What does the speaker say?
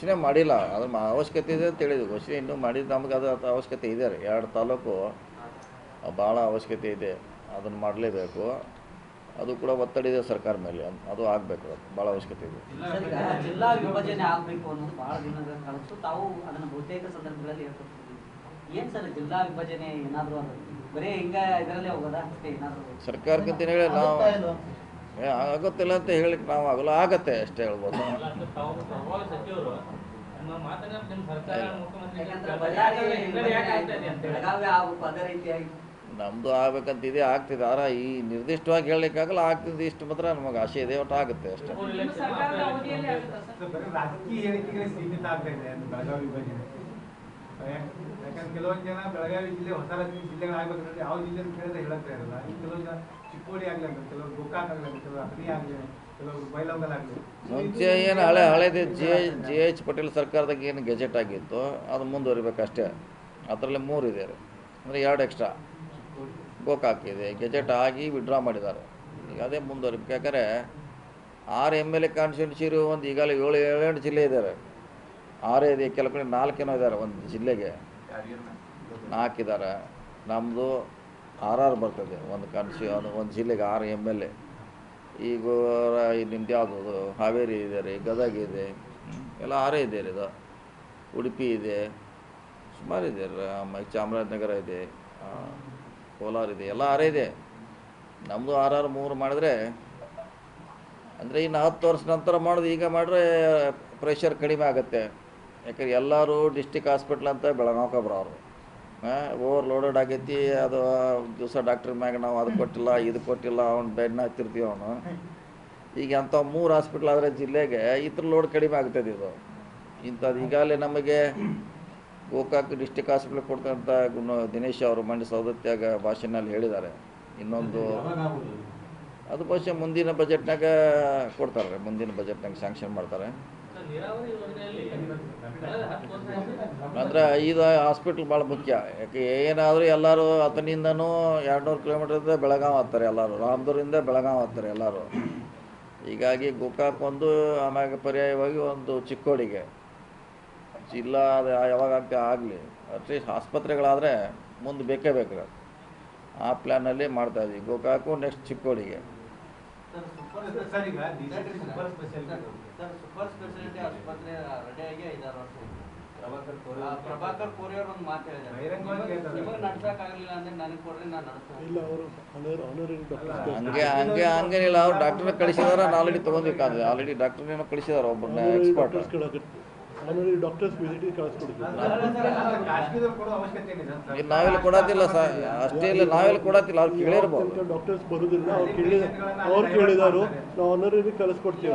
ಘೋಷಣೆ ಮಾಡಿಲ್ಲ. ಅದ್ರ ಅವಶ್ಯಕತೆ ಇದೆ ಅಂತ ಹೇಳಿದ್ವಿ ಘೋಷಣೆ ಇನ್ನೂ ಮಾಡಿದ್ದು ನಮ್ಗೆ ಅದು ಅದು ಅವಶ್ಯಕತೆ ಇದೆ ರೀ. ಎರಡು ತಾಲೂಕು ಭಾಳ ಅವಶ್ಯಕತೆ ಇದೆ. ಅದನ್ನು ಮಾಡಲೇಬೇಕು. ಅದು ಕೂಡ ಒತ್ತಡ ಇದೆ ಸರ್ಕಾರ ಮೇಲೆ. ಅದು ಆಗಬೇಕು. ಅದು ಭಾಳ ಅವಶ್ಯಕತೆ ಇದೆ. ಜಿಲ್ಲಾ ವಿಭಜನೆ ಆಗ್ಬೇಕು ಅನ್ನೋದು ಬಹಳ ದಿನಗಳ ಕನಸು. ತಾವು ಅದನ್ನ ಬಹುತೇಕ ಸಂದರ್ಭಗಳಲ್ಲಿ ಹೇಳ್ಕೊಡ್ತೀವಿ ಏನ್ ಸರ್ ಜಿಲ್ಲಾ ವಿಭಜನೆ ಏನಾದ್ರು ಅದು ಬರೀ ಹಿಂಗ ಇದರಲ್ಲೇ ಹೋಗೋದಾ? ಅಷ್ಟೇ ಏನಾದ್ರು? ಸರ್ಕಾರಕ್ಕಿಂತ ಹೇಳಿ ನಾವು ಏ, ಆಗುತ್ತಿಲ್ಲ ಅಂತ ಹೇಳಿಕ್ಕೆ ನಾವು ಆಗಲ್ಲ ಆಗತ್ತೆ ಅಷ್ಟೇ ಹೇಳ್ಬೋದು. ನಮ್ಮದು ಆಗ್ಬೇಕಂತ ಇದೆ ಆಗ್ತಿದೆ. ಆರ ಈ ನಿರ್ದಿಷ್ಟವಾಗಿ ಹೇಳಲಿಕ್ಕಾಗಲ್ಲ ಆಗ್ತಿದ್ದು ಇಷ್ಟು ಮಾತ್ರ ನಮಗೆ ಆಸೆ ಇದೆ ಒಟ್ಟು ಆಗುತ್ತೆ ಅಷ್ಟೇ. ಕೆಲವೊಂದು ಜನ ಬೆಳಗಾವಿ ಜಿಲ್ಲೆ ಹೊಸ ರಾಜ್ಯ ಜಿಲ್ಲೆಗಳಾಗಬೇಕಂದ್ರೆ ಯಾವ ಜಿಲ್ಲೆ ಕೇಳಿದ್ರೆ ಹೇಳಕ್ತಾ ಇರಲ್ಲ. ಈ ಕೆಲವೊಂದು ಜನ ಚಿಕ್ಕೋಡಿ ಆಗ್ಲಿ ಅಂತ ಕೆಲವರು ಗೋಕಾಕ್ ಆಗ್ಲಿ ಅಂತ ಕೆಲವರು ಅಗ್ನಿ ಆಗ್ಲಿ ಕೆಲವರು ಬೈಲಂಗಲ್ ಆಗ್ಲಿ. ಮುಂಚೆ ಏನು ಹಳೆ ಹಳೇದು ಜೆ ಜಿ ಎಚ್ ಪಟೇಲ್ ಸರ್ಕಾರದಾಗ ಏನು ಗೆಜೆಟ್ ಆಗಿತ್ತು ಅದು ಮುಂದುವರಿಬೇಕಷ್ಟೇ. ಅದರಲ್ಲಿ ಮೂರು ಇದೆ ರೀ ಅಂದರೆ ಎರಡು ಎಕ್ಸ್ಟ್ರಾ. ಗೋಕಾಕ್ ಇದೆ ಗೆಜೆಟ್ ಆಗಿ ವಿಡ್ರಾ ಮಾಡಿದ್ದಾರೆ. ಈಗ ಅದೇ ಮುಂದುವರಿಬೇಕು. ಯಾಕಂದರೆ ಆರು ಎಂ ಎಲ್ ಎ ಕಾನ್ಸ್ಟಿಟ್ಯೂನ್ಸಿರು ಒಂದು ಈಗಾಗಲೇ ಏಳು ಏಳೆಂಟು ಜಿಲ್ಲೆ ಇದ್ದಾರೆ ಆರೇ ಇದೆ ಕೆಲವು ಕಡೆ ನಾಲ್ಕೇನೋ ಇದ್ದಾರೆ ಒಂದು ಜಿಲ್ಲೆಗೆ. ನಾಲ್ಕಿದ್ದಾರೆ ನಮ್ಮದು ಆರ್ ಆರ್ ಬರ್ತದೆ, ಒಂದು ಕನ್ಸಿ ಒಂದು ಒಂದು ಜಿಲ್ಲೆಗೆ ಆರು ಎಂ ಎಲ್ ಎ ಈಗ ನಿಮ್ದು ಯಾವುದು? ಹಾವೇರಿ ಇದೆ ರೀ ಗದಗ ಇದೆ ಎಲ್ಲ ಆರೇ ಇದೆ ರೀ ಇದು. ಉಡುಪಿ ಇದೆ, ಸುಮಾರು ಇದೆ ರೀ ಚಾಮರಾಜನಗರ ಇದೆ ಕೋಲಾರ ಇದೆ, ಎಲ್ಲ ಆರೇ ಇದೆ. ನಮ್ಮದು ಆರಾರು ಮೂರು ಮಾಡಿದ್ರೆ, ಅಂದರೆ ಇನ್ನು ಹತ್ತು ವರ್ಷ ನಂತರ ಮಾಡೋದು, ಈಗ ಮಾಡಿದ್ರೆ ಪ್ರೆಷರ್ ಕಡಿಮೆ ಆಗುತ್ತೆ. ಯಾಕಂದ್ರೆ ಎಲ್ಲರೂ ಡಿಸ್ಟಿಕ್ ಹಾಸ್ಪಿಟ್ಲ್ ಅಂತ ಬೆಳಗಾವ್ಕೆ ಬರೋರು ಓವರ್ ಲೋಡೆಡ್ ಆಗೈತಿ, ಅದು ದಿವಸ ಡಾಕ್ಟ್ರ್ ಮ್ಯಾಗ ನಾವು ಅದು ಕೊಟ್ಟಿಲ್ಲ, ಇದು ಕೊಟ್ಟಿಲ್ಲ, ಅವ್ನು ಬೆಡ್ನ ಹತ್ತಿರ್ತೀವಿ ಅವನು. ಈಗ ಅಂಥ ಮೂರು ಹಾಸ್ಪಿಟ್ಲ್ ಆದರೆ ಜಿಲ್ಲೆಗೆ ಇದ್ರ ಲೋಡ್ ಕಡಿಮೆ ಆಗ್ತದೆ ಇದು. ಇಂಥದ್ದು ಈಗಾಗಲೇ ನಮಗೆ ಗೋಕಾಕ್ ಡಿಸ್ಟಿಕ್ ಹಾಸ್ಪಿಟ್ಲ್ ಕೊಡ್ತಂತ ಗುಣ ದಿನೇಶ್ ಅವರು ಮಂಡ್ಯ ಸೌದತ್ಯಾಗ ಭಾಷೆನಲ್ಲಿ ಹೇಳಿದ್ದಾರೆ. ಇನ್ನೊಂದು ಅದು ಭಾಷೆ ಮುಂದಿನ ಬಜೆಟ್ನಾಗ ಕೊಡ್ತಾರೆ, ಮುಂದಿನ ಬಜೆಟ್ನಾಗ ಸ್ಯಾಂಕ್ಷನ್ ಮಾಡ್ತಾರೆ. ಅಂದ್ರೆ ಐದು ಹಾಸ್ಪಿಟ್ಲ್ ಭಾಳ ಮುಖ್ಯ ಯಾಕೆ ಏನಾದರೂ ಎಲ್ಲರೂ ಆತನಿಂದನೂ ಎರಡುನೂರು ಕಿಲೋಮೀಟರ್ ಬೆಳಗಾವ್ ಆಗ್ತಾರೆ ಎಲ್ಲರೂ ರಾಮದುರಿಂದ ಬೆಳಗಾವ್ ಆಗ್ತಾರೆ ಎಲ್ಲರೂ ಹೀಗಾಗಿ ಗೋಕಾಕ್ ಒಂದು ಆಮ್ಯಾಗ ಪರ್ಯಾಯವಾಗಿ ಒಂದು ಚಿಕ್ಕೋಡಿಗೆ ಜಿಲ್ಲಾ ಅದು ಯಾವಾಗ ಆಗ್ತಾ ಆಗಲಿ ಅಟ್ಲೀಸ್ಟ್ ಆಸ್ಪತ್ರೆಗಳಾದರೆ ಮುಂದೆ ಬೇಕೇ ಬೇಕು ಆ ಪ್ಲ್ಯಾನಲ್ಲಿ ಮಾಡ್ತಾ ಇದ್ವಿ ಗೋಕಾಕು ನೆಕ್ಸ್ಟ್ ಚಿಕ್ಕೋಡಿಗೆ ಸರ್ ಸೂಪರ್ ಸರ್ ಈಗ district super speciality sir super speciality ಆಸ್ಪತ್ರೆ ರೆಡಿಯಾಗಿ ಐದಾರು ವರ್ಷ ಪ್ರಭಾಕರ್ ಕೋರಿ ಅವ್ರು ಒಂದು ಮಾತು ಬಹಿರಂಗವಾಗಿ ಹೇಳಿದ್ದಾರೆ ಹೇಳ್ತಾರೆ. ನಿಮಗೆ ನಡ್ಸಕ್ಕಾಗಲಿಲ್ಲ ಅಂದ್ರೆ ನನಗೆ ಕೊಡ್ರಿ ನಾನು ನಡೆಸ್ತೇನೆ. ಇಲ್ಲ ಅವರು ಆನರ್ ಆನರರಿ ಡಾಕ್ಟರ್ ಹಂಗೆ ಹಂಗೆ ಹಂಗೇನಿಲ್ಲ ಅವ್ರು ಡಾಕ್ಟರ್ನ ಕಳಿಸಿದಾರೆ ಆಲ್ರೆಡಿ ತೊಗೊಂಡಿಕ್ಕಾದ್ರೆ ಆಲ್ರೆಡಿ ಡಾಕ್ಟರ್ನೇನೋ ಕಳಿಸಿದಾರ ಒಬ್ಬರನ್ನ ಎಕ್ಸ್ಪರ್ಟ್ ಡಾಕ್ಟರ್ಸ್ ವಿಸಿಟ್ ಕಳಿಸ್ಕೊಡ್ತೀವಿ. ನಾವೆಲ್ಲ ಕೊಡತ್ತಿಲ್ಲ ಸರ್. ಅಷ್ಟೇ ಇಲ್ಲ ನಾವೆಲ್ಲ ಕೊಡತ್ತಿಲ್ಲ ಅವ್ರು ಕೇಳಿರ್ಬೋದು ಡಾಕ್ಟರ್ಸ್ ಬರೋದಿಲ್ಲ ಅವ್ರು ಕೇಳಿದ ಅವ್ರು ಕೇಳಿದಾರು ನಾವು ಆನರರಿ ಕಳಿಸ್ಕೊಡ್ತೀವಿ.